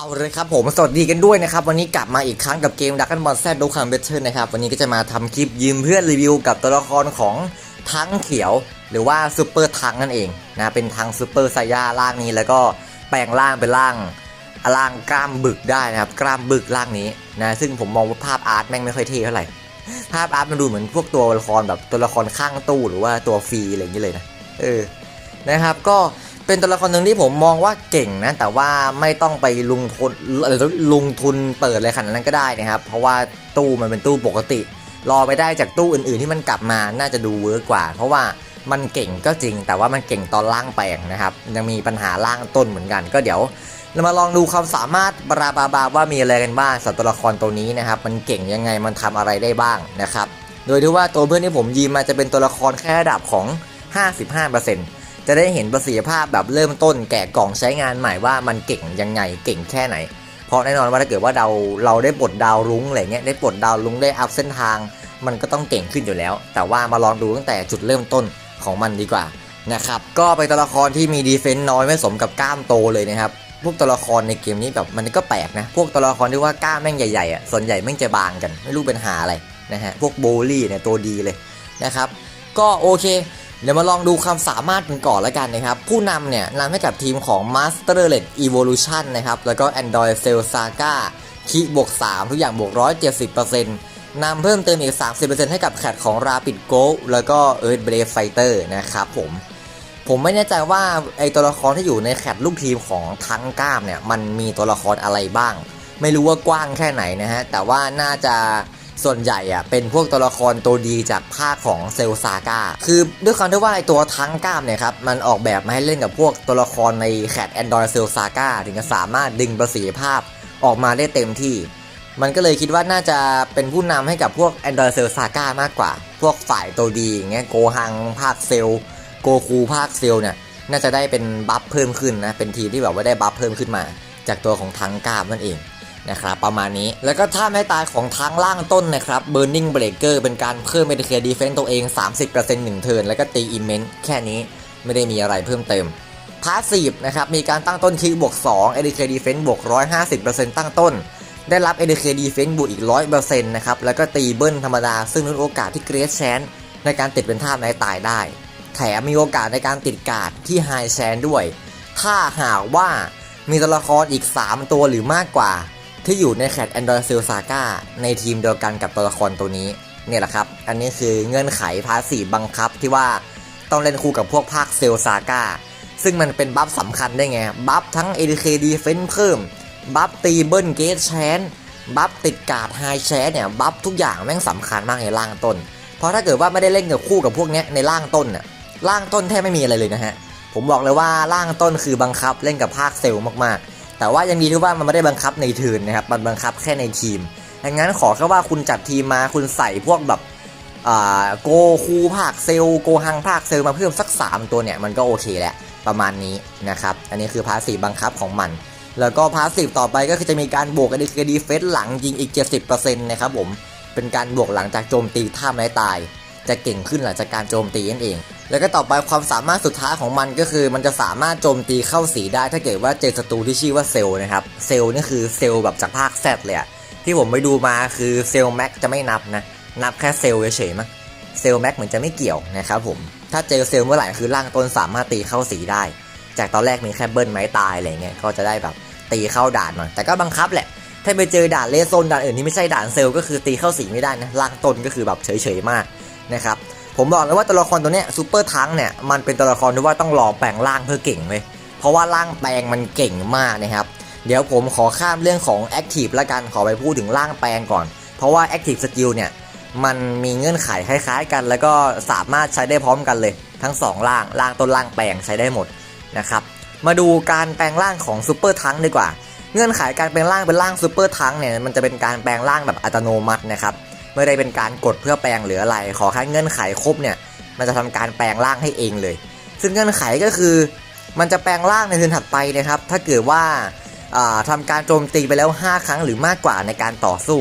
เอาเลยครับผมสวัสดีกันด้วยนะครับ วันนี้กลับมาอีกครั้งกับเกมดักกันบอลแซดดูคังเบเทอร์นะครับ วันนี้ก็จะมาทำคลิปยืมเพื่อนรีวิวกับตัวละครของทั้งเขียว หรือว่าซูเปอร์ทังนั่นเองนะเป็นทังซูเปอร์ไซย่าร่างนี้แล้วก็แปลงร่างเป็นร่างร่างกล้ามบึกได้นะครับกล้ามบึกร่างนี้นะซึ่งผมมองว่าภาพอาร์ตแม่งไม่ค่อยเท่เท่าไหร่ภาพอาร์ตมันดูเหมือนพวกตัวละครแบบตัวละครข้างตู้หรือว่าตัวฟรีอะไรอย่างนี้เลยนะเออนะครับก็ เป็นตัวละครหนึ่งที่ผมมองว่าเก่งนะ แต่ว่าไม่ต้องไปลงทุนเอ่อลงทุนเปิดอะไรขนาดนั้นก็ได้นะครับ เพราะว่าตู้มันเป็นตู้ปกติ รอไปได้จากตู้อื่นๆที่มันกลับมาน่าจะดูเวิร์กกว่า เพราะว่ามันเก่งก็จริง แต่ว่ามันเก่งตอนล่างแปลงนะครับ ยังมีปัญหาล่างต้นเหมือนกัน ก็เดี๋ยวเรามาลองดูความสามารถบราบาบาว่ามีอะไรกันบ้างสำหรับตัวละครตัวนี้นะครับ มันเก่งยังไงมันทำอะไรได้บ้างนะครับ โดยที่ว่าตัวเพื่อนที่ผมยืมมาจะเป็นตัวละครแค่ระดับของ 55% จะได้เห็นประสิทธิภาพแบบเริ่มต้นแกะกล่องใช้งานใหม่ว่ามันเก่งยังไงเก่งแค่ไหน เพราะแน่นอนว่าถ้าเกิดว่าเราเราได้ปลดดาวรุ้งอะไรเงี้ยได้ปลดดาวรุ้งได้อัพเส้นทาง มันก็ต้องเก่งขึ้นอยู่แล้ว แต่ว่ามาลองดูตั้งแต่จุดเริ่มต้นของมันดีกว่านะครับก็เป็นตัวละครที่มีดีเฟนต์น้อยไม่สมกับกล้ามโตเลยนะครับพวกตัวละครในเกมนี้แบบมันก็แปลกนะ พวกตัวละครที่ว่ากล้ามแม่งใหญ่ๆอะส่วนใหญ่แม่งจะบางกัน ไม่รู้เป็นหาอะไรนะฮะ พวกโบลี่เนี่ยตัวดีเลยนะครับ ก็โอเค เดี๋ยวมาลองดูความสามารถกันก่อนแล้วกันนะครับ ผู้นำเนี่ยนำให้กับทีมของ Master l e d Evolution นะครับ แล้วก็ Android Cell Saga คีบวก 3 ทุกอย่างบวก 170%นำเพิ่มเติมอีก 30%ให้กับแคทของ Rapid Go แล้วก็ Earth Brave Fighter นะครับผมผมไม่แน่ใจว่าไอตัวละครที่อยู่ในแคทลูกทีมของทั้งก้ามเนี่ยมันมีตัวละครอะไรบ้าง ไม่รู้ว่ากว้างแค่ไหนนะฮะแต่ว่าน่าจะ ส่วนใหญ่อะเป็นพวกตัวละครตัวดีจากภาคของเซลซาก้าคือด้วยความที่ว่าไอตัวทั้งกล้ามเนี่ยครับมันออกแบบมาให้เล่นกับพวกตัวละครในแคทแอนดรอยเซลซาก้าถึงจะสามารถดึงประสิทธิภาพออกมาได้เต็มที่ มันก็เลยคิดว่าน่าจะเป็นผู้นำให้กับพวก Android Cell Saga มากกว่า พวกฝ่ายตัวดีอย่างเงี้ยโกฮังภาคเซลโกคูภาคเซลเนี่ยน่าจะได้เป็นบัฟเพิ่มขึ้นนะเป็นทีมที่แบบว่าได้บัฟเพิ่มขึ้นมา จากตัวของทังกามนั่นเอง นะครับประมาณนี้ แล้วก็ท่าไม้ตายของทางล่างต้นนะครับ Burning Breaker เป็นการเพิ่ม Medicare Defense ตัวเอง 30%หนึ่งเทิร์นแล้วก็ตี Immense แค่นี้ไม่ได้มีอะไรเพิ่มเติมพาสซีฟนะครับมีการตั้งต้นคิกบวก2 ADK Defense บวก 150%ตั้งต้น ได้รับ ADK Defense บวกอีก 100%นะครับแล้วก็ตีเบิ้ลธรรมดา ซึ่งลดโอกาสที่เกรสแชนในการติดเป็นท่าไม้ตายได้ แถมมีโอกาสในการติดการ์ดที่ไฮแชนด้วย ถ้าหากว่ามีตัวละครอีก 3 ตัวหรือมากกว่า ที่อยู่ในแคท Android Cell Saga ในทีมเดียวกันกับตัวละครตัวนี้เนี่ยแหละครับ อันนี้คือเงื่อนไขพาสีบังคับที่ว่าต้องเล่นคู่กับพวกภาคเซลซาก้าซึ่งมันเป็นบัฟสำคัญได้ไง บัฟทั้ง ADK Defense เพิ่ม บัฟตีเบิลเกตแชนบัฟติดกาดไฮแชนเนี่ย บัฟทุกอย่างแม่งสำคัญมากในล่างต้น เพราะถ้าเกิดว่าไม่ได้เล่นกับคู่กับพวกนี้ในล่างต้นน่ะล่างต้นแทบไม่มีอะไรเลยนะฮะ ผมบอกเลยว่าล่างต้นคือบังคับเล่นกับภาคเซลล์มากๆ แต่ว่ายังดีที่ว่ามันไม่ได้บังคับในทิร์นนะครับ มันบังคับแค่ในทีมดังนั้นขอแค่ว่าคุณจัดทีมมาคุณใส่พวกแบบโกคูภาคเซลโกฮังภาคเซลมาเพิ่มสัก 3 ตัวเนี่ย มันก็โอเคแหละประมาณนี้นะครับ อันนี้คือพาสีบังคับของมัน แล้วก็พาสีต่อไปก็คือจะมีการบวกกันดีเฟสหลังยิงอีก 70%นะครับผมเป็นการบวกหลังจากโจมตีท่าไม้ตาย จะเก่งขึ้นหลังจากการโจมตีนั่นเอง แล้วก็ต่อไปความสามารถสุดท้ายของมันก็คือ มันจะสามารถโจมตีเข้าสีได้ ถ้าเกิดว่าเจอศัตรูที่ชื่อว่าเซลนะครับ เซลนี่คือเซลแบบจากภาคแซดเลยอะที่ผมไปดูมาคือเซลแม็กจะไม่นับนะ นับแค่เซลเฉยๆมั้งเซลแม็กเหมือนจะไม่เกี่ยวนะครับผม ถ้าเจอเซลเมื่อไหร่คือร่างต้นสามารถตีเข้าสีได้ จากตอนแรกมีแค่เบิ้ลไม้ตายอะไรเงี้ย ก็จะได้แบบตีเข้าด่านหน่อย แต่ก็บังคับแหละ ถ้าไปเจอด่านเลสโซนด่านอื่นที่ไม่ใช่ด่านเซลก็คือตีเข้าสีไม่ได้นะ ร่างต้นก็คือแบบเฉยๆมาก นะครับผมบอกเลยว่าตัวละครตัวเนี้ยซูเปอร์ทังเนี่ยมันเป็นตัวละครที่ว่าต้องรอแปลงร่างเพื่อเก่งเลยเพราะว่าร่างแปลงมันเก่งมากนะครับเดี๋ยวผมขอข้ามเรื่องของ Active ละกันขอไปพูดถึงร่างแปลงก่อน เพราะว่า Active Skill เนี่ยมันมีเงื่อนไขคล้ายๆ กัน แล้วก็สามารถใช้ได้พร้อมกันเลย ทั้ง 2 ร่างร่างต้นร่างแปลงใช้ได้หมดนะครับมาดูการแปลงร่างของซูเปอร์ทังดีกว่า เงื่อนไขการแปลงร่างเป็นร่างซูเปอร์ทังเนี่ยมันจะเป็นการแปลงร่างแบบอัตโนมัตินะครับ ไม่ได้เป็นการกดเพื่อแปลงหรืออะไร ขอแค่เงื่อนไขครบเนี่ย มันจะทำการแปลงร่างให้เองเลย ซึ่งเงื่อนไขก็คือมันจะแปลงร่างในเทิร์นถัดไปนะครับ ถ้าเกิดว่าอ่าทำการโจมตีไปแล้ว 5 ครั้งหรือมากกว่าในการต่อสู้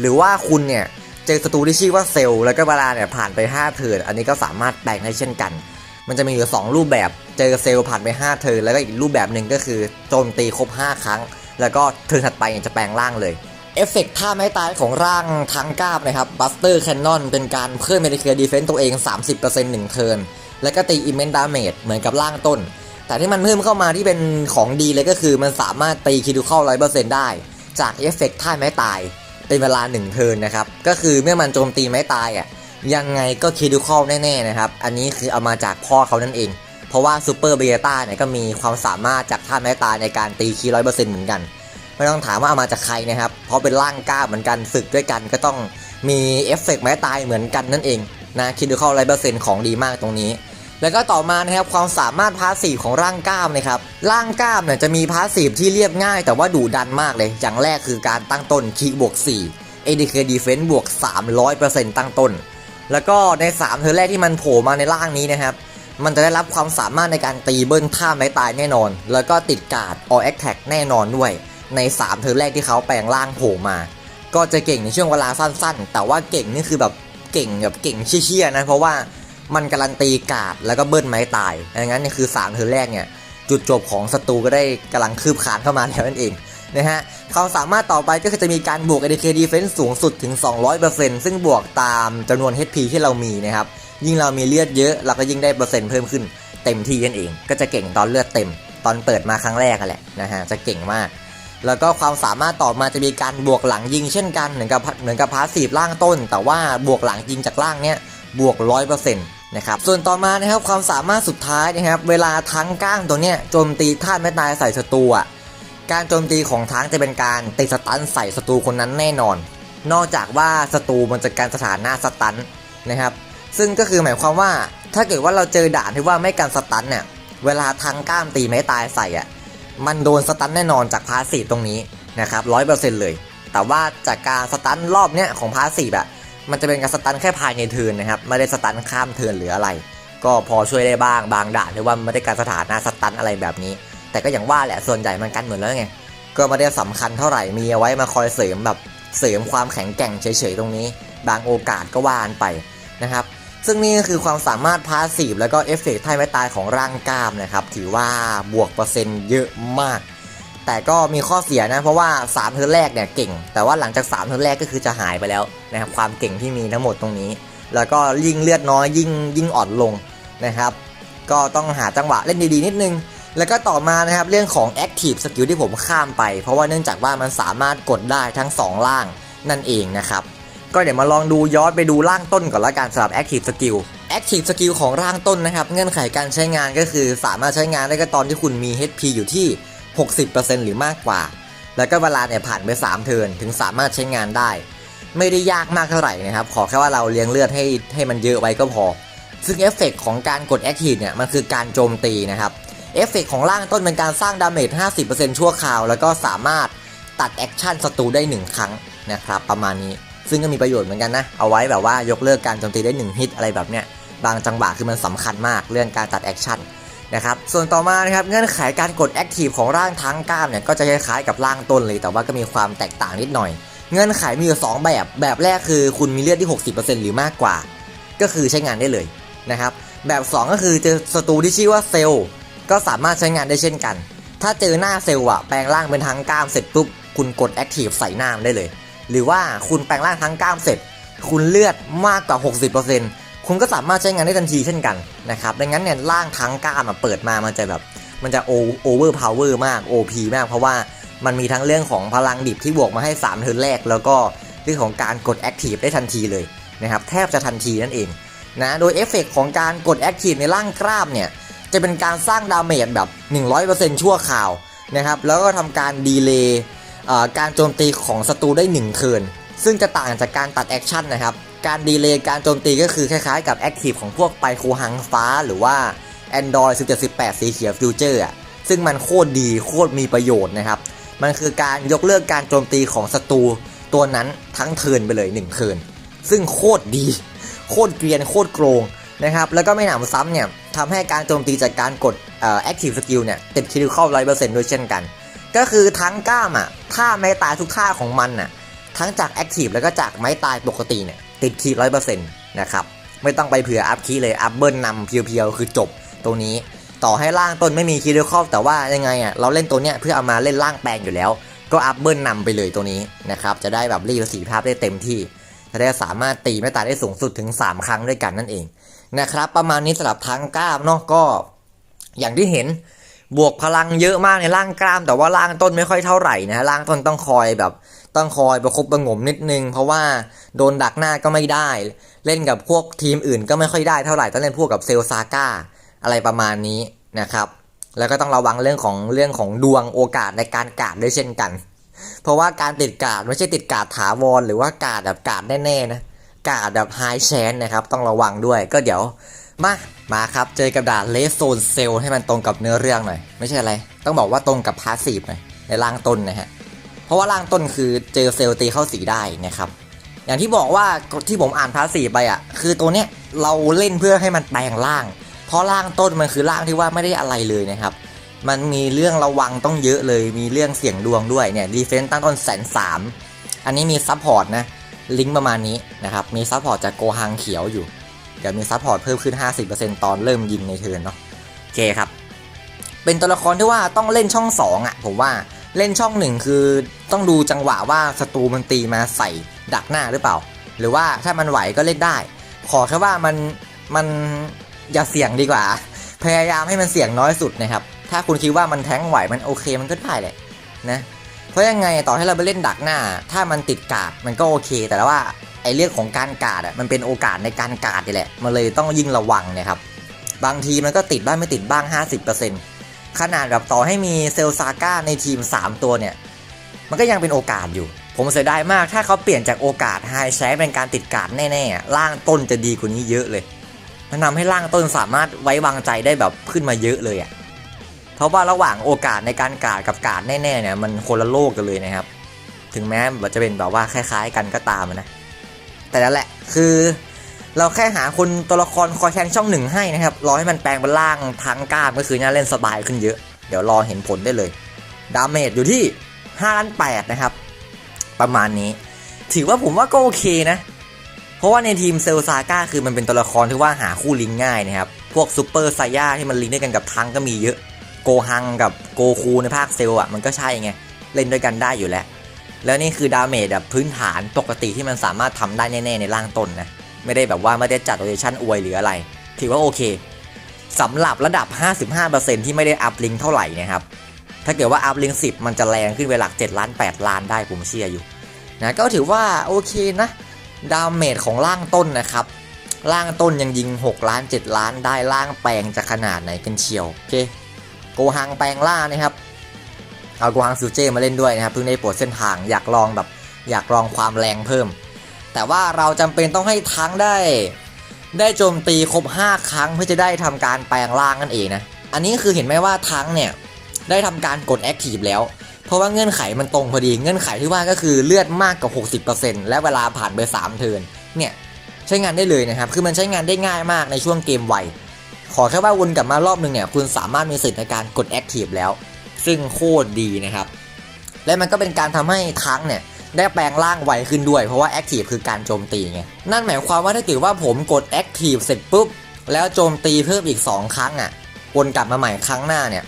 หรือว่าคุณเนี่ยเจอศัตรูที่ชื่อว่าเซลล์แล้วก็เวลาเนี่ยผ่านไป 5 เทิร์นอันนี้ก็สามารถแปลงได้เช่นกัน มันจะมีอยู่ 2 รูปแบบเจอเซลล์ผ่านไป 5 เทิร์นแล้วก็อีกรูปแบบหนึ่งก็คือโจมตีครบ 5 ครั้ง แล้วก็เทิร์นถัดไปจะแปลงร่างเลย เอฟเฟกต์ท่าไม้ตายของร่างทั้งก้ามนะครับบัสเตอร์แคนนอนเป็นการเพิ่มเมดิเคดีเฟนต์ตัวเอง 30%หนึ่งเทิร์นแล้วก็ตีอิมเมนดาเมจเหมือนกับร่างต้น แต่ที่มันเพิ่มเข้ามาที่เป็นของดีเลยก็คือมันสามารถตีคิดูเข้า100%ได้ จากเอฟเฟกต์ท่าไม้ตายเป็นเวลา1เทิร์นนะครับก็คือเมื่อมันโจมตีไม้ตายอะยังไงก็คิดูเข้าแน่ๆนะครับอันนี้คือเอามาจากพ่อเขานั่นเอง เพราะว่าซูเปอร์เบต้าเนี่ยก็มีความสามารถจากท่าไม้ตายในการตีคีร้อยเปอร์เซ็นต์เหมือนกัน ไม่ต้องถามว่าเอามาจากใครนะครับ เพราะเป็นร่างกล้าเหมือนกันฝึกด้วยกันก็ต้องมีเอฟเฟกต์ไม้ตายเหมือนกันนั่นเองนะคิดดูเข้าไรเปอร์เซ็นต์ของดีมากตรงนี้ แล้วก็ต่อมานะครับความสามารถพาสีของร่างกล้ามนะครับร่างกล้ามเนี่ยจะมีพาสีที่เรียบง่าย แต่ว่าดุดันมากเลย อย่างแรกคือการตั้งต้นคีบวก4 ADK Defense บวก 300%ตั้งต้น แล้วก็ใน 3เทอร์แรกที่มันโผล่มาในร่างนี้นะครับมันจะได้รับความสามารถในการตีเบิ้ลท่าไม้ตายแน่นอน แล้วก็ติดการ์ด All Attack แน่นอนด้วย ใน 3 เทอร์แรกที่เขาแปลงร่างโผล่มา ก็จะเก่งในช่วงเวลาสั้นๆ แต่ว่าเก่งนี่คือแบบเก่งแบบเก่งเชี่ยๆนะเพราะว่ามันการันตีกาดแล้วก็เบิ้ลไม้ตายดังนั้นนี่คือ 3 เทอร์แรกเนี่ยจุดจบของศัตรูก็ได้กำลังคืบคานเข้ามาแล้วนั่นเองนะฮะความสามารถต่อไปก็คือจะมีการบวก ADK Defense สูงสุดถึง 200%ซึ่งบวกตามจำนวน HP ที่เรามีนะครับ ยิ่งเรามีเลือดเยอะ เราก็ยิ่งได้เปอร์เซ็นต์เพิ่มขึ้น เต็มที่นั่นเอง ก็จะเก่งตอนเลือดเต็ม ตอนเปิดมาครั้งแรกกันแหละนะฮะ จะเก่งมาก แล้วก็ความสามารถต่อมาจะมีการบวกหลังยิงเช่นกันเหมือนกับเหมือนกับพาสซีฟล่างต้น แต่ว่าบวกหลังยิงจากล่างเนี้ยบวก100%นต์นะครับส่วนต่อมานะครับความสามารถสุดท้ายนะครับเวลาทั้งก้างตัวเนี้ยโจมตีท่าตุไม้ตายใส่ศัตรูอะการโจมตีของทั้งจะเป็นการติดสตันใส่ศัตรูคนนั้นแน่นอน นอกจากว่าศัตรูมันจะการสถานะสตันนะครับซึ่งก็คือหมายความว่าถ้าเกิดว่าเราเจอด่านที่ว่าไม่กันสตันเนี่ยเวลาทางก้ามตีไม้ตายใส่อะ มันโดนสตันแน่นอนจากพาสีตรงนี้นะครับร้อยเปอร์เซ็นต์เลย แต่ว่าจากการสตันรอบเนี้ยของพาสซีฟอะมันจะเป็นการสตันแค่ภายในเทินนะครับไม่ได้สตันข้ามเทินหรืออะไร ก็พอช่วยได้บ้างบางด่านที่ว่าไม่ได้การสถานะสตันอะไรแบบนี้ แต่ก็อย่างว่าแหละส่วนใหญ่มันกันเหมือนแล้วไงก็ไม่ได้สำคัญเท่าไหร่มีเอาไว้มาคอยเสริมแบบเสริมความแข็งแกร่งเฉยๆตรงนี้ บางโอกาสก็ว่านไปนะครับ ซึ่งนี่ก็คือความสามารถพาสซีฟแล้วก็เอฟเฟกต์ไทไม่ตายของร่างกล้ามนะครับ ถือว่าบวกเปอร์เซ็นต์เยอะมาก แต่ก็มีข้อเสียนะ เพราะว่า 3 เทิร์แรกเนี่ยเก่ง แต่ว่าหลังจาก 3 เทิร์แรกก็คือจะหายไปแล้วนะครับความเก่งที่มีทั้งหมดตรงนี้ แล้วก็ยิ่งเลือดน้อยยิ่งยิ่งอ่อนลงนะครับ ก็ต้องหาจังหวะเล่นดีๆนิดนึงแล้วก็ต่อมานะครับเรื่องของ Active Skill ที่ผมข้ามไป เพราะว่าเนื่องจากว่ามันสามารถกดได้ทั้ง 2 ล่างนั่นเองนะครับ ก็เดี๋ยวมาลองดูย้อนไปดูร่างต้นก่อนละกันสำหรับ Active Skill Active Skill ของร่างต้นนะครับ เงื่อนไขการใช้งานก็คือสามารถใช้งานได้ก็ตอนที่คุณมี HP อยู่ที่ 60%หรือมากกว่า แล้วก็เวลาเนี่ยผ่านไป 3 เทิร์นถึงสามารถใช้งานได้ ไม่ได้ยากมากเท่าไหร่นะครับ ขอแค่ว่าเราเลี้ยงเลือดให้ให้มันเยอะไว้ก็พอ ซึ่งเอฟเฟกของการกด Active เนี่ยมันคือการโจมตีนะครับเอฟเฟกของร่างต้นเป็นการสร้างดาเมจ 50%ชั่วคราว แล้วก็สามารถตัดแอคชั่นศัตรูได้ 1 ครั้งนะครับประมาณนี้ ซึ่งก็มีประโยชน์เหมือนกันนะ เอาไว้แบบว่ายกเลิกการโจมตีได้ 1 ฮิตอะไรแบบเนี้ย บางจังหวะคือมันสำคัญมากเรื่องการตัดแอคชั่นนะครับ ส่วนต่อมานะครับเงื่อนไขการกดแอคทีฟของร่างทั้งกล้ามเนี่ยก็จะคล้ายๆกับร่างต้นเลย แต่ว่าก็มีความแตกต่างนิดหน่อย เงื่อนไขมีอยู่สองแบบ แบบแรกคือคุณมีเลือดที่ 60%หรือมากกว่า ก็คือใช้งานได้เลยนะครับ แบบ 2 ก็คือเจอศัตรูที่ชื่อว่าเซลล์ก็สามารถใช้งานได้เช่นกัน ถ้าเจอหน้าเซลล์อะแปลงร่างเป็นทั้งกล้ามเสร็จปุ๊บคุณกดแอคทีฟใส่หน้ามันได้เลย หรือว่าคุณแปลงร่างทั้งกล้ามเสร็จ คุณเลือดมากกว่า 60%คุณก็สามารถใช้งานได้ทันทีเช่นกันนะครับดังนั้นเนี่ยร่างทั้งกล้ามอะเปิดมามันจะแบบมันจะโอเวอร์พาวเวอร์มาก OP มากเพราะว่ามันมีทั้งเรื่องของพลังดิบที่บวกมาให้ 3 เทิร์นแรก แล้วก็เรื่องของการกดแอคทีฟได้ทันทีเลยนะครับแทบจะทันทีนั่นเองนะโดยเอฟเฟกของการกดแอคทีฟในร่างกล้ามเนี่ยจะเป็นการสร้างดาเมจแบบ 100%ชั่วคราวนะครับแล้วก็ทำการดีเลย์ การโจมตีของศัตรูได้1เทิร์นซึ่งจะต่างจากการตัดแอคชั่นนะครับ การดีเลย์การโจมตีก็คือคล้ายๆกับแอคทีฟของพวกไปคูหังฟ้าหรือว่า Android 1718 สีเขียวฟิวเจอร์อะซึ่งมันโคตรดีโคตรมีประโยชน์นะครับ มันคือการยกเลิกการโจมตีของศัตรูตัวนั้นทั้งเทิร์นไปเลย1เทิร์นซึ่งโคตรดี โคตรเกรียนโคตรโกงนะครับ แล้วก็ไม่หนำซ้ำเนี่ยทำให้การโจมตีจากการกดเอ่อ active skill เนี่ยติดคิวเข้าร้อยเปอร์เซ็นต์ด้วยเช่นกัน ก็คือทั้งกล้ามอะท่าไม้ตายทุกท่าของมันอะทั้งจาก active แล้วก็จากไม้ตายปกติเนี่ยติดคีร้อยเปอร์เซ็นต์นะครับไม่ต้องไปเผื่ออัพคีเลยอัพเบิลนำเพียวๆคือจบตรงนี้ต่อให้ล่างต้นไม่มีคีโดคอลแต่ว่ายังไงอะเราเล่นตัวเนี้ยเพื่อเอามาเล่นล่างแปลงอยู่แล้ว ก็อัพเบิลนำไปเลยตัวนี้นะครับจะได้แบบรีประสิทธิภาพได้เต็มที่จะได้สามารถตีไม่ตายได้สูงสุดถึง 3 ครั้งด้วยกันนั่นเองนะครับประมาณนี้สำหรับทั้งกล้ามเนาะก็อย่างที่เห็น บวกพลังเยอะมากในร่างกล้าม แต่ว่าร่างต้นไม่ค่อยเท่าไหร่นะฮะร่างต้นต้องคอยแบบต้องคอยประคบประงมนิดนึง เพราะว่าโดนดักหน้าก็ไม่ได้ เล่นกับพวกทีมอื่นก็ไม่ค่อยได้เท่าไหร่ต้องเล่นพวกกับเซลซาก้าอะไรประมาณนี้นะครับ แล้วก็ต้องระวังเรื่องของเรื่องของดวงโอกาสในการกาดด้วยเช่นกัน เพราะว่าการติดกาดไม่ใช่ติดกาดถาวรหรือว่ากาดแบบกาดแน่ๆนะกาดแบบไฮแชนนะครับ ต้องระวังด้วยก็เดี๋ยว มา มาครับเจอกับด่านเลสโซนเซลให้มันตรงกับเนื้อเรื่องหน่อย ไม่ใช่อะไร ต้องบอกว่าตรงกับพาสซีฟหน่อยในร่างต้นนะฮะ เพราะว่าร่างต้นคือเจอเซลตีเข้าสีได้นะครับ อย่างที่บอกว่าที่ผมอ่านพาสซีฟไปอะ คือตัวเนี้ยเราเล่นเพื่อให้มันแปลงร่าง เพราะร่างต้นมันคือร่างที่ว่าไม่ได้อะไรเลยนะครับ มันมีเรื่องระวังต้องเยอะเลย มีเรื่องเสี่ยงดวงด้วยเนี่ยดีเฟนต์ตั้งต้นแสนสามอันนี้มีซัพพอร์ตนะลิงก์ประมาณนี้นะครับ มีซัพพอร์ตจากโกฮังเขียวอยู่ ดี๋ยวมีซัพพอร์ตเพิ่มขึ้น 50%ตอนเริ่มยิงในเทิร์นเนาะโอเคครับ เป็นตัวละครที่ว่าต้องเล่นช่อง 2อะผมว่าเล่นช่อง 1 คือต้องดูจังหวะว่าศัตรูมันตีมาใส่ดักหน้าหรือเปล่า หรือว่าถ้ามันไหวก็เล่นได้ ขอแค่ว่ามันมันอย่าเสี่ยงดีกว่า พยายามให้มันเสี่ยงน้อยสุดนะครับ ถ้าคุณคิดว่ามันแท้งไหวมันโอเคมันก็ได้แหละนะเพราะยังไงต่อให้เราไปเล่นดักหน้า ถ้ามันติดกาดมันก็โอเค แต่ว่า ไอเรื่องของการกาดอะมันเป็นโอกาสในการกาดนี่แหละ มันเลยต้องยิ่งระวังนะครับ บางทีมันก็ติดบ้างไม่ติดบ้าง 50%ขนาดแบบต่อให้มีเซลซาก้าในทีม 3 ตัวเนี่ย มันก็ยังเป็นโอกาสอยู่ ผมเสียดายมากถ้าเขาเปลี่ยนจากโอกาสไฮแชร์เป็นการติดกาดแน่ๆล่างต้นจะดีกว่านี้เยอะเลยมันทำให้ล่างต้นสามารถไว้วางใจได้แบบขึ้นมาเยอะเลยอะเพราะว่าระหว่างโอกาสในการกาดกับกาดแน่ๆเนี่ยมันคนละโลกกันเลยนะครับ ถึงแม้จะเป็นแบบว่าคล้าย ๆ กันก็ตามนะ แต่นั่นแหละคือเราแค่หาคนตัวละครคอยแทงช่องหนึ่งให้นะครับ รอให้มันแปลงเป็นร่างทั้งกล้ามก็คือน่าเล่นสบายขึ้นเยอะ เดี๋ยวรอเห็นผลได้เลย ดาเมจอยู่ที่5ล้าน8นะครับ ประมาณนี้ ถือว่าผมว่าก็โอเคนะ เพราะว่าในทีมเซลซาก้าคือมันเป็นตัวละครที่ว่าหาคู่ลิงง่ายนะครับ พวกซูเปอร์ไซย่าที่มันลิงด้วยกันกับทังก็มีเยอะ โกฮังกับโกคูในภาคเซลอะมันก็ใช่ไง เล่นด้วยกันได้อยู่แล้ว แล้วนี่คือดาเมจแบบพื้นฐานปกติที่มันสามารถทำได้แน่ๆในร่างตนนะ ไม่ได้แบบว่าไม่ได้จัดโรเทชันอวยหรืออะไร ถือว่าโอเคสำหรับระดับ 55%ที่ไม่ได้อัพลิงเท่าไหร่นะครับ ถ้าเกิดว่าอัพลิง10 มันจะแรงขึ้นไปหลัก 7 ล้าน 8 ล้านได้ผมเชื่ออยู่นะก็ถือว่าโอเคนะดาเมจของร่างต้นนะครับร่างต้นยังยิง 6 ล้าน 7 ล้านได้ร่างแปลงจะขนาดไหนกันเชียว โอเค โกฮังแปลงล่านะครับ เอาโกฮังซูเจมาเล่นด้วยนะครับเพิ่งได้ปรดเส้นทางอยากลองแบบอยากลองความแรงเพิ่ม แต่ว่าเราจำเป็นต้องให้ทั้งได้ ได้โจมตีครบ 5 ครั้งเพื่อจะได้ทำการแปลงร่างนั่นเองนะอันนี้คือเห็นไหมว่าทั้งเนี่ยได้ทำการกดแอคทีฟแล้ว เพราะว่าเงื่อนไขมันตรงพอดีเงื่อนไขที่ว่าก็คือเลือดมากกว่า 60%และเวลาผ่านไป 3 เทิร์นเนี่ยใช้งานได้เลยนะครับ คือมันใช้งานได้ง่ายมากในช่วงเกมไว ขอแค่ว่าวนกลับมารอบนึงเนี่ย คุณสามารถมีสิทธิ์ในการกดแอคทีฟแล้ว ซึ่งโคตรดีนะครับ และมันก็เป็นการทำให้ทั้งเนี่ยได้แปลงร่างไวขึ้นด้วยเพราะว่าแอคทีฟคือการโจมตีไงนั่นหมายความว่าถ้าเกิดว่าผมกดแอคทีฟเสร็จปุ๊บแล้วโจมตีเพิ่มอีก 2 ครั้งอะวนกลับมาใหม่ครั้งหน้าเนี่ย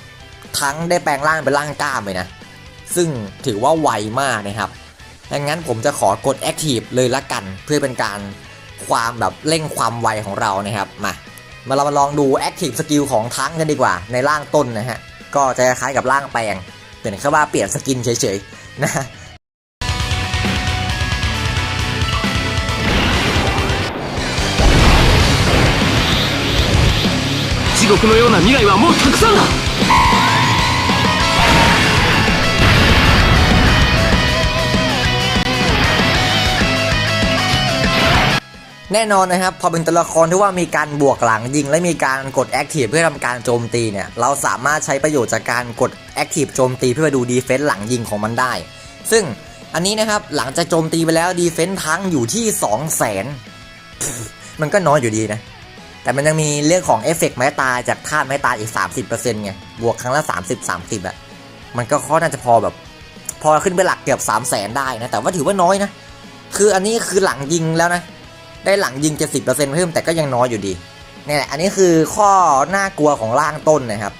ทั้งได้แปลงร่างเป็นร่างกล้ามเลยนะ ซึ่งถือว่าไวมากนะครับดังนั้นผมจะขอกดแอคทีฟเลยละกัน เพื่อเป็นการความแบบเร่งความไวของเรานะครับ มา มาเรามาลองดูแอคทีฟสกิลของทั้งกันดีกว่าในร่างต้นนะฮะ ก็จะคล้ายกับร่างแปลงเพียงแค่ว่าเปลี่ยนสกินเฉยๆนะ 地獄のような未来はもうたくさんだ แน่นอนนะครับ พอเป็นตัวละครที่ว่ามีการบวกหลังยิง และมีการกดแอคทีฟเพื่อทำการโจมตีเนี่ยเราสามารถใช้ประโยชน์จากการกดแอคทีฟโจมตีเพื่อดูดีเฟนส์หลังยิงของมันได้ ซึ่งอันนี้นะครับหลังจากโจมตีไปแล้วดีเฟนส์ทั้งอยู่ที่ 2 0 0 0 0 0มันก็น้อยอยู่ดีนะ แต่มันยังมีเรื่องของเอฟเฟกต์ไม้ตายจากธาตุไม้ตายอีก 30%ไงบวกครั้งละ 30 30อะมันก็ค่อนข้าจะพอแบบ พอขึ้นไปหลักเกือบ3 0 0 0 0 0ได้นะแต่ว่าถือว่าน้อยนะคืออันนี้คือหลังยิงแล้วนะ ได้หลังยิง 70%เพิ่มแต่ก็ยังน้อยอยู่ดีเนี่ยแหละอันนี้คือข้อน่ากลัวของร่างต้นนะครับ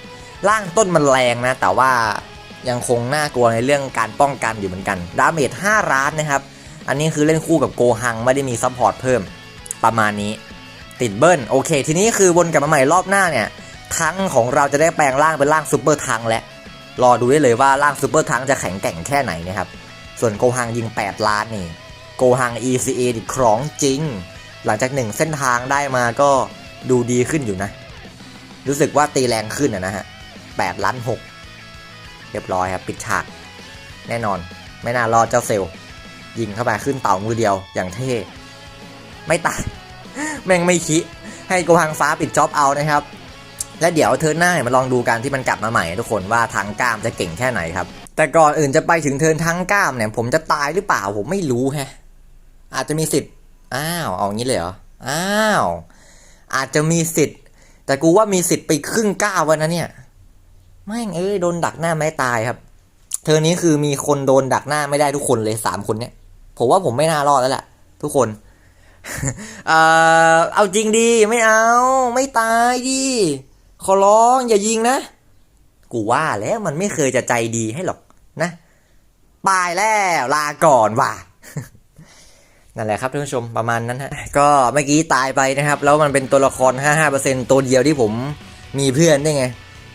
ร่างต้นมันแรงนะ แต่ว่ายังคงน่ากลัวในเรื่องการป้องกันอยู่เหมือนกันดาเมจ5ล้านนะครับ อันนี้คือเล่นคู่กับโกหังไม่ได้มีซัพพอร์ตเพิ่มประมาณนี้ ติดเบิ้ลโอเค ทีนี้คือวนกลับมาใหม่รอบหน้าเนี่ยทั้งของเราจะได้แปลงร่างเป็นร่างซูเปอร์ทังและรอดูได้เลยว่าร่างซูเปอร์ทังจะแข็งแกร่งแค่ไหนนะครับส่วนโกหังยิง 8 ล้านนี่ โกหัง ECA ดิครองจริง หลังจากหนึ่งเส้นทางได้มาก็ดูดีขึ้นอยู่นะ รู้สึกว่าตีแรงขึ้นอะนะฮะ8ล้าน6เรียบร้อยครับ ปิดฉาก แน่นอน ไม่น่ารอดเจ้าเซลยิงเข้าไปขึ้นเต่ามือเดียวอย่างเท่ ไม่ตาย แม่งไม่คิดให้โกหังฟ้าปิดจ็อบเอานะครับ และเดี๋ยวเทิร์นหน้าเนี่ยมาลองดูกันที่มันกลับมาใหม่ทุกคนว่าทางกล้ามจะเก่งแค่ไหนครับแต่ก่อนอื่นจะไปถึงเทิร์นทางกล้ามเนี่ย ผมจะตายหรือเปล่าผมไม่รู้แฮะ อาจจะมีสิทธิ์อ้าวเอางี้เลยเหรออ้าวอาจจะมีสิทธิ์ แต่กูว่ามีสิทธิ์ไปครึ่งก้าววันนะเนี่ยแม่งเอ้ยโดนดักหน้าไม่ตายครับเทอนี้คือมีคนโดนดักหน้าไม่ได้ทุกคนเลยสามคนเนี่ยผมว่าผมไม่น่ารอดแล้วแหละทุกคนเออเอาจริงดีไม่เอา ไม่ตายดิขอร้องอย่ายิงนะ กูว่าแล้วมันไม่เคยจะใจดีให้หรอกนะตายแล้วลาก่อนว่ะ นั่นแหละครับท่านผู้ชมประมาณนั้นฮะก็เมื่อกี้ตายไปนะครับ แล้วมันเป็นตัวละคร 55%ตัวเดียวที่ผมมีเพื่อนได้ไง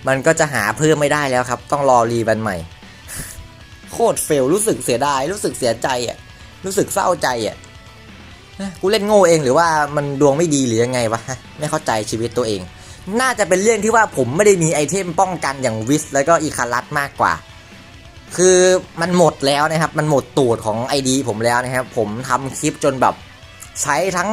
มันก็จะหาเพิ่มไม่ได้แล้วครับ ต้องรอรีบันใหม่ โคตรเฟลรู้สึกเสียดาย รู้สึกเสียใจอะรู้สึกเศร้าใจอะกูเล่นโง่เองหรือว่ามันดวงไม่ดีหรือยังไงวะฮะไม่เข้าใจชีวิตตัวเอง น่าจะเป็นเรื่องที่ว่าผมไม่ได้มีไอเทมป้องกันอย่างวิสแล้วก็อีคารัสมากกว่า คือมันหมดแล้วนะครับ มันหมดตูดของไอดีผมแล้วนะครับ ผมทำคลิปจนแบบใช้ทั้ง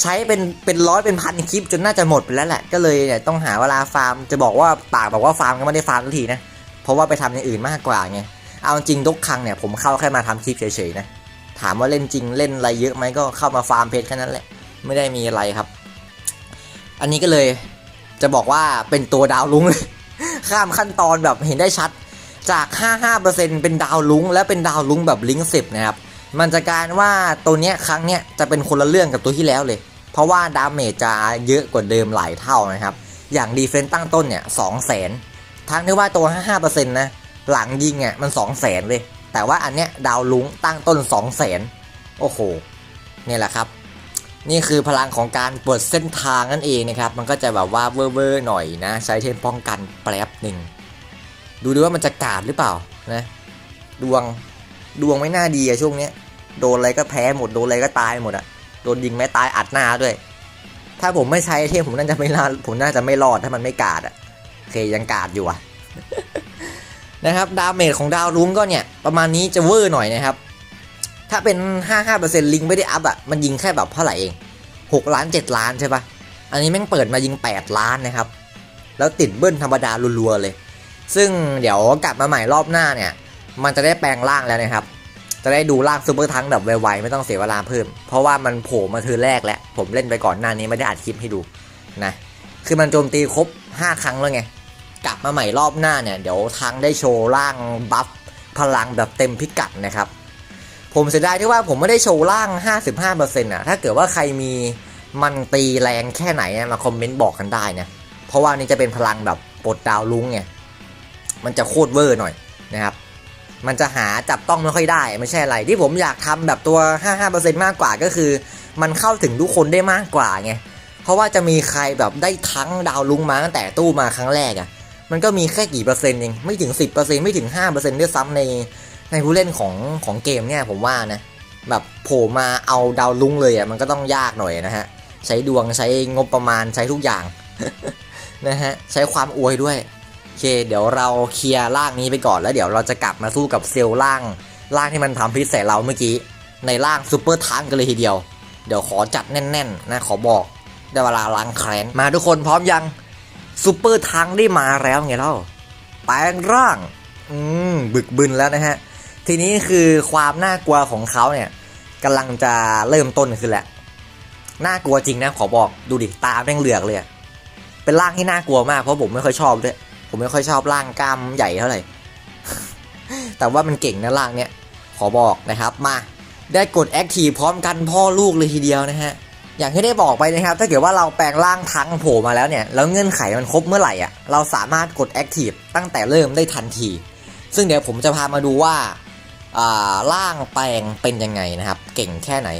ใช้เป็นเป็นร้อยเป็นพันคลิปจนน่าจะหมดไปแล้วแหละ ก็เลยเนี่ยต้องหาเวลาฟาร์มจะบอกว่าปากบอกว่าฟาร์มก็ไม่ได้ฟาร์มทุกทีนะ เพราะว่าไปทำอย่างอื่นมากกว่าไง เอาจริงทุกครั้งเนี่ยผมเข้าแค่มาทำคลิปเฉยๆนะ ถามว่าเล่นจริงเล่นอะไรเยอะไหมก็เข้ามาฟาร์มเพชรแค่นั้นแหละ ไม่ได้มีอะไรครับ อันนี้ก็เลยจะบอกว่าเป็นตัวดาวลุ้งเลยข้ามขั้นตอนแบบเห็นได้ชัด จาก 55%เป็นดาวลุ้ง และเป็นดาวลุ้งแบบลิงก์สินะครับ มันจะกลายว่าตัวเนี้ยครั้งเนี้ยจะเป็นคนละเรื่องกับตัวที่แล้วเลย เพราะว่าดาเมจจะเยอะกว่าเดิมหลายเท่านะครับ อย่างดีเฟนต์ตั้งต้นเนี่ย2 0 0 0 0 0ทั้งที่ว่าตัว 55%นะ หลังยิงอะมัน 2 0 0 0 0 0เลย แต่ว่าอันเนี้ยดาวลุ้งตั้งต้น 2 0 0 0 0 0โอ้โห เนี่ยแหละครับ นี่คือพลังของการเปิดเส้นทางนั่นเองนะครับ มันก็จะแบบว่าเว่อร์ๆหน่อยนะ ใช้เทมป้องกันแป๊บหนึ่ง ดูดิว่ามันจะกาดหรือเปล่านะ ดวงดวงไม่น่าดีอะช่วงเนี้ย โดนอะไรก็แพ้หมดโดนอะไรก็ตายหมดอะโดนยิงแม้ตายอัดหน้าด้วย ถ้าผมไม่ใช้เทมผมน่าจะไม่รอดผมน่าจะไม่รอดถ้ามันไม่กาดอะเคยังกาดอยู่อะนะครับดาเมจของดาวรุ้งก็เนี่ยประมาณนี้จะเวอร์หน่อยนะครับ ถ้าเป็น 55%ลิงไม่ได้อัพอะมันยิงแค่แบบเท่าไหร่เอง 6 ล้าน 7 ล้านใช่ปะอันนี้แม่งเปิดมายิง 8 ล้านนะครับ แล้วติดเบิ้ลธรรมดารัวๆเลย ซึ่งเดี๋ยวกลับมาใหม่รอบหน้าเนี่ย มันจะได้แปลงร่างแล้วนะครับ จะได้ดูร่างซูเปอร์ทังแบบไวๆไม่ต้องเสียเวลาเพิ่ม เพราะว่ามันโผล่มาเทือแรกแล้ว ผมเล่นไปก่อนหน้านี้ไม่ได้อัดคลิปให้ดูนะ คือมันโจมตีครบ 5 ครั้งแล้วไง กลับมาใหม่รอบหน้าเนี่ย เดี๋ยวทางได้โชว์ร่างบัฟพลังแบบเต็มพิกัดนะครับ ผมเสียดายที่ว่าผมไม่ได้โชว์ร่าง 55%อะ ถ้าเกิดว่าใครมีมันตีแรงแค่ไหนมาคอมเมนต์บอกกันได้นะ เพราะว่านี่จะเป็นพลังแบบปลดดาวลุ้งไง มันจะโคตรเวอร์หน่อยนะครับ มันจะหาจับต้องไม่ค่อยได้ ไม่ใช่อะไรที่ผมอยากทำแบบตัว 55%มากกว่าก็คือ มันเข้าถึงทุกคนได้มากกว่าไง เพราะว่าจะมีใครแบบได้ทั้งดาวลุงมาตั้งแต่ตู้มาครั้งแรกอะ่ะ มันก็มีแค่กี่เปอร์เซ็นต์เองไม่ถึง 10%ไม่ถึง 5%ด้วยซ้ำในในผู้เล่นของของเกมเนี่ยผมว่านะแบบโผล่มาเอาดาวลุงเลยอะ่ะมันก็ต้องยากหน่อยนะฮะใช้ดวงใช้งบประมาณใช้ทุกอย่างนะฮะใช้ความอวยด้วย เคเดี๋ยวเราเคลียร์ร่างนี้ไปก่อนแล้วเดี๋ยวเราจะกลับมาสู้กับเซลล์ร่างร่างที่มันทำพิษใส่เราเมื่อกี้ ในร่างซูเปอร์ทังกันเลยทีเดียว เดี๋ยวขอจัดแน่นๆนะขอบอกได้เวลาล้างแค้นมาทุกคนพร้อมยังซูเปอร์ทังได้มาแล้วไงเล่าแปลงร่างอืมบึกบึนแล้วนะฮะทีนี้คือความน่ากลัวของเขาเนี่ยกำลังจะเริ่มต้นขึ้นแหละน่ากลัวจริงนะขอบอกดูดิตาแม่งเหลือกเลยเป็นร่างที่น่ากลัวมากเพราะผมไม่ค่อยชอบด้วย ผมไม่ค่อยชอบร่างกล้ามใหญ่เท่าไหร่ แต่ว่ามันเก่งนะร่างเนี้ย ขอบอกนะครับ มาได้กดแอคทีฟพร้อมกันพ่อลูกเลยทีเดียวนะฮะ อย่างที่ได้บอกไปนะครับ ถ้าเกิดว่าเราแปลงร่างทั้งโผล่มาแล้วเนี่ย แล้วเงื่อนไขมันครบเมื่อไหร่อะ เราสามารถกด Active ตั้งแต่เริ่มได้ทันที ซึ่งเดี๋ยวผมจะพามาดูว่าอ่าร่างแปลงเป็นยังไงนะครับ เก่งแค่ไหน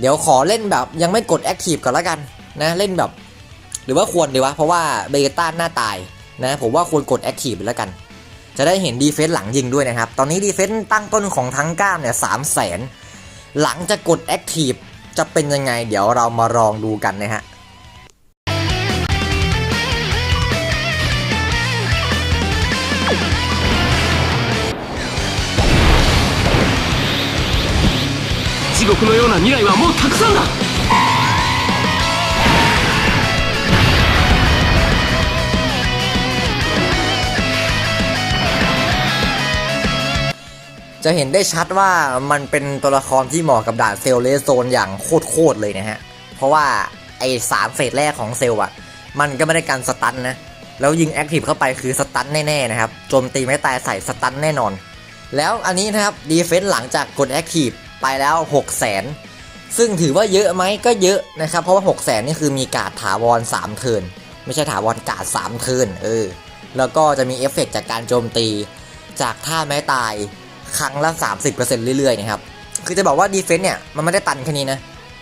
เดี๋ยวขอเล่นแบบยังไม่กด Active ก่อนละกันนะ เล่นแบบ หรือว่าควรดีวะ เพราะว่าเบต้าหน้าตาย นะ ผมว่าควรกด Active ไปแล้วกัน จะได้เห็นดีเฟนส์หลังยิงด้วยนะครับ ตอนนี้ดีเฟนส์ตั้งต้นของทั้งกล้ามเนี่ยสามแสน หลังจะกด Active จะเป็นยังไง เดี๋ยวเรามาลองดูกันนะฮะ 地獄のような未来はもうたくさんだ จะเห็นได้ชัดว่ามันเป็นตัวละครที่เหมาะกับด่านเซลเลสโซนอย่างโคตรๆเลยนะฮะ เพราะว่าไอ้สามเฟสแรกของเซลอะมันก็ไม่ได้การสตันนะ แล้วยิงแอคทีฟเข้าไปคือสตันแน่ๆนะครับ โจมตีไม่ตายใส่สตันแน่นอน แล้วอันนี้นะครับดีเฟนส์หลังจากกดแอคทีฟไปแล้ว 6 0 0 0 0 0 ซึ่งถือว่าเยอะไหมก็เยอะนะครับ เพราะว่า 6 0 0 0 0 0 นี่คือมีการ์ดถาวร 3 เทิน ไม่ใช่ถาวรกาด 3 เทินเออ แล้วก็จะมีเอฟเฟกต์จากการโจมตี จากท่าไม้ตาย ครั้งละ 30%เรื่อยๆนะครับ คือจะบอกว่าดีเฟนต์เนี่ยมันไม่ได้ตันแค่นี้นะ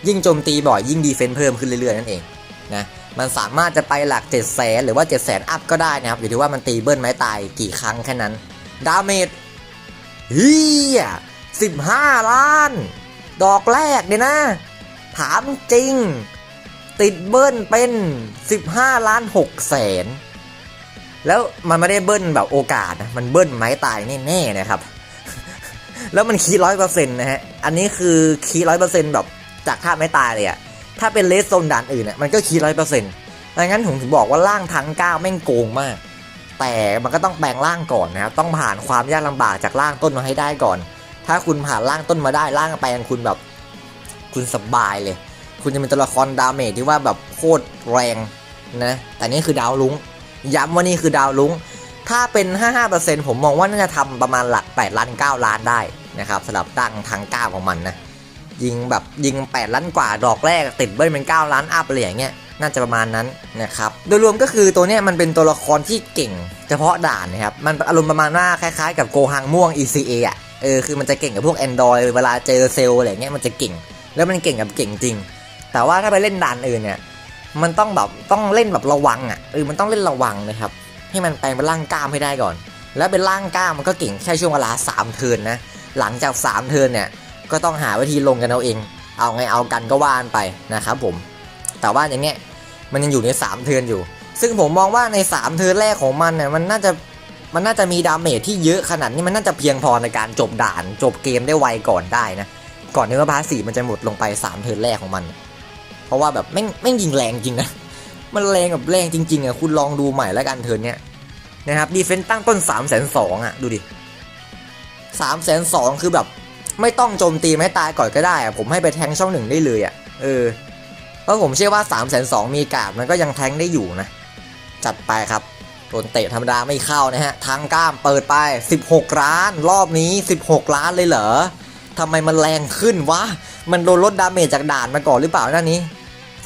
ยิ่งโจมตีบ่อยยิ่งดีเฟนต์เพิ่มขึ้นเรื่อยๆนั่นเองนะ มันสามารถจะไปหลัก 7 0 0 0 0หรือว่า 7 0 0 0 0 0อัพก็ได้นะครับ อยู่ที่ว่ามันตีเบิ้ลไม้ตายกี่ครั้งแค่นั้น ดาเมจเฮีย15ล้าน ดอกแรกเนี่ยนะ ถามจริง ติดเบิ้ลเป็น 15 ล้าน6แสนแล้วมันไม่ได้เบิ้ลแบบโอกาสนะ มันเบิ้ลไม้ตายแน่ๆนะครับ แล้วมันคีร้อยเปอร์เซ็นต์นะฮะ อันนี้คือคีร้อยเปอร์เซ็นต์แบบจากท่าไม่ตายเลยอะถ้าเป็นเลสโซนด่านอื่นเนี่ยมันก็คีร้อยเปอร์เซ็นต์ดังนั้นผมถึงบอกว่าร่างทั้งก้าแม่งโกงมาก แต่มันก็ต้องแปลงร่างก่อนนะครับ ต้องผ่านความยากลำบากจากร่างต้นมาให้ได้ก่อน ถ้าคุณผ่านร่างต้นมาได้ร่างแปลงคุณแบบ คุณสบายเลย คุณจะเป็นตัวละครดาเมจที่ว่าแบบโคตรแรงนะ แต่นี่คือดาวลุง ย้ำว่านี่คือดาวลุง ถ้าเป็น 55%ผมมองว่าน่าจะทำประมาณหลัก 8 ล้าน 9 ล้านได้นะครับสำหรับตั้งทางก้าวของมันนะ ยิงแบบยิง 8 ล้านกว่าดอกแรกติดเบิ้ลเป็น 9 ล้านอัพอะไรอย่างเงี้ยน่าจะประมาณนั้นนะครับ โดยรวมก็คือตัวเนี้ยมันเป็นตัวละครที่เก่ง เฉพาะด่านนะครับ มันอารมณ์ประมาณว่าคล้ายๆ กับโกหังม่วง ECA อะ เออ คือมันจะเก่งกับพวก Android เวลาเจอเซลอะไรเงี้ยมันจะเก่ง แล้วมันเก่งกับเก่งจริง แต่ว่าถ้าไปเล่นด่านอื่นเนี่ย มันต้องแบบต้องเล่นแบบระวังอะ เออ มันต้องเล่นระวังนะครับ ให้มันแปลงเป็นร่างกล้ามให้ได้ก่อน แล้วเป็นร่างกล้ามมันก็เก่งแค่ช่วงเวลา3เทินนะ หลังจาก3เทินเนี่ยก็ต้องหาวิธีลงกันเอาเอง เอาไงเอากันก็ว่านไปนะครับผม แต่ว่าอย่างเนี้ยมันยังอยู่ใน3เทินอยู่ ซึ่งผมมองว่าใน3เทินแรกของมันเนี่ยมันน่าจะมันน่าจะมีดาเมจที่เยอะขนาดนี้มันน่าจะเพียงพอในการจบด่านจบเกมได้ไวก่อนได้นะ ก่อนที่ว่าพาสีมันจะหมดลงไป3เทินแรกของมัน เพราะว่าแบบแม่งแม่งยิงแรงจริงนะ มันแรงแบบแรงจริง ๆอะคุณลองดูใหม่แล้วกันเทิร์นเนี้ยนะครับดีเฟนต์ตั้งต้น3ามแสนสองอะดูดิสามแสนสองคือแบบไม่ต้องโจมตีไม่ตายก่อนก็ได้อะผมให้ไปแทงช่องหนึ่งได้เลยอะเออเพราะผมเชื่อว่า3ามแสนสองมีกาดมันก็ยังแทงได้อยู่นะ จัดไปครับโดนเตะธรรมดาไม่เข้านะฮะทางกล้ามเปิดไป 16 ล้าน รอบนี้ 16 ล้านเลยเหรอทำไมมันแรงขึ้นวะ มันโดนลดดาเมจจากด่านมาก่อนหรือเปล่าหน้านี้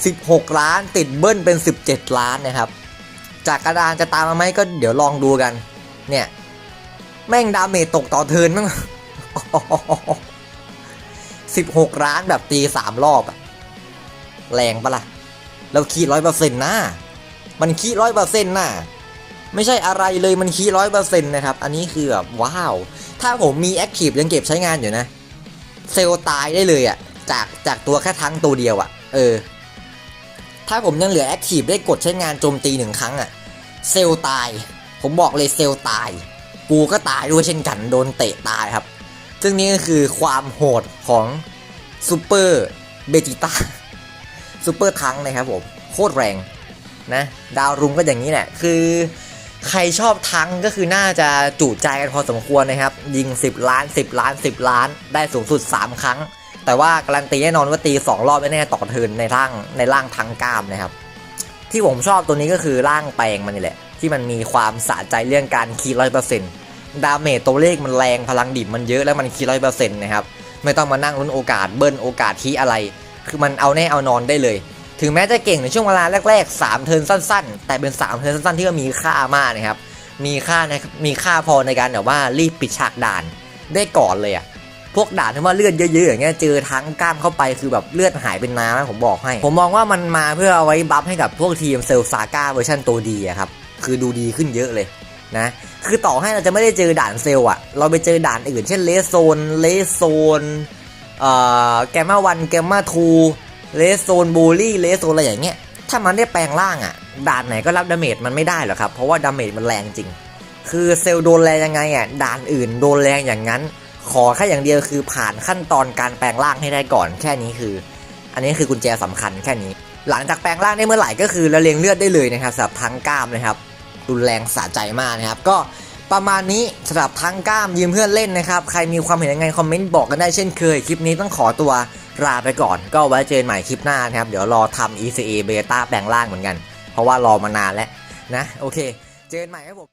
16 ล้านติดเบิ้ลเป็น 17 ล้านนะครับ จากกระดานจะตามมาไหมก็เดี๋ยวลองดูกัน เนี่ย แม่งดาเมจตกต่อเทินมั้ง16 ล้านแบบตีสามรอบอะแรงปะล่ะ แล้วคีร้อยเปอร์เซ็นต์นะมันคีร้อยเปอร์เซ็นต์นะไม่ใช่อะไรเลยมันคีร้อยเปอร์เซ็นต์นะครับ อันนี้คือแบบว้าว ถ้าผมมีแอคทีฟยังเก็บใช้งานอยู่นะ เซลล์ตายได้เลยอะจากจากตัวแค่ทั้งตัวเดียวอะเออ ถ้าผมยังเหลือแอคทีฟได้กดใช้งานโจมตีหนึ่งครั้งอะเซลตาย ผมบอกเลยเซลตาย กูก็ตายด้วยเช่นกันโดนเตะตายครับ ซึ่งนี่ก็คือความโหดของซูเปอร์เบจิต้าซูเปอร์ทังนะครับผม โคตรแรงนะ ดาวรุงก็อย่างนี้แหละคือใครชอบทังก็คือน่าจะจุใจกันพอสมควรนะครับ ยิง 10 ล้าน 10 ล้าน 10 ล้าน ได้สูงสุด 3 ครั้ง แต่ว่าการันตีแน่นอนว่าตี 2 รอบแน่ๆต่อเทินในร่างในร่างทังกล้ามนะครับ ที่ผมชอบตัวนี้ก็คือร่างแปลงมันนี่แหละ ที่มันมีความสะใจเรื่องการคีร้อยเปอร์เซ็นต์ดาเมจตัวเลขมันแรงพลังดิบมันเยอะแล้วมันคีร้อยเปอร์เซ็นต์นะครับไม่ต้องมานั่งลุ้นโอกาสเบิ้ลโอกาสที่อะไร คือมันเอาแน่เอานอนได้เลย ถึงแม้จะเก่งในช่วงเวลาแรก ๆ 3 เทิร์นสั้น ๆ แต่เป็น 3 เทิร์นสั้น ๆ ที่ก็มีค่ามากนะครับ มีค่าในมีค่าพอในการแบบว่ารีบปิดฉากด่านได้ก่อนเลยอะ พวกด่านที่ว่าเลือดเยอะๆอย่างเงี้ยเจอทั้งกล้ามเข้าไปคือแบบเลือดหายเป็นน้ำนะผมบอกให้ ผมมองว่ามันมาเพื่อเอาไว้บัฟให้กับพวกทีมเซลซาก้าเวอร์ชันตัวดีอะครับคือดูดีขึ้นเยอะเลยนะคือต่อให้เราจะไม่ได้เจอด่านเซลอะเราไปเจอด่านอื่น เช่นเลสโซนเลสโซนเอ่อแกมมาวันแกมมาทูเลสโซนบูลลี่เลสโซนอะไรอย่างเงี้ยถ้ามันได้แปลงร่างอะด่านไหนก็รับดาเมจมันไม่ได้หรอกครับเพราะว่าดาเมจมันแรงจริง คือเซลโดนแรงยังไงอะด่านอื่นโดนแรงอย่างนั้น ขอแค่อย่างเดียวคือผ่านขั้นตอนการแปลงร่างให้ได้ก่อน แค่นี้คือ อันนี้คือกุญแจสำคัญแค่นี้ หลังจากแปลงร่างได้เมื่อไหร่ก็คือละเลงเลือดได้เลยนะครับสำหรับทั้งกล้ามนะครับรุนแรงสะใจมากนะครับ ก็ประมาณนี้สำหรับทั้งกล้ามยืมเพื่อนเล่นนะครับ ใครมีความเห็นยังไงคอมเมนต์บอกกันได้เช่นเคย คลิปนี้ต้องขอตัวลาไปก่อน ก็ไว้เจอกันใหม่คลิปหน้านะครับ เดี๋ยวรอทำ ECA เบต้าแปลงร่างเหมือนกัน เพราะว่ารอมานานแล้วนะ โอเค เจอกันใหม่ครับผม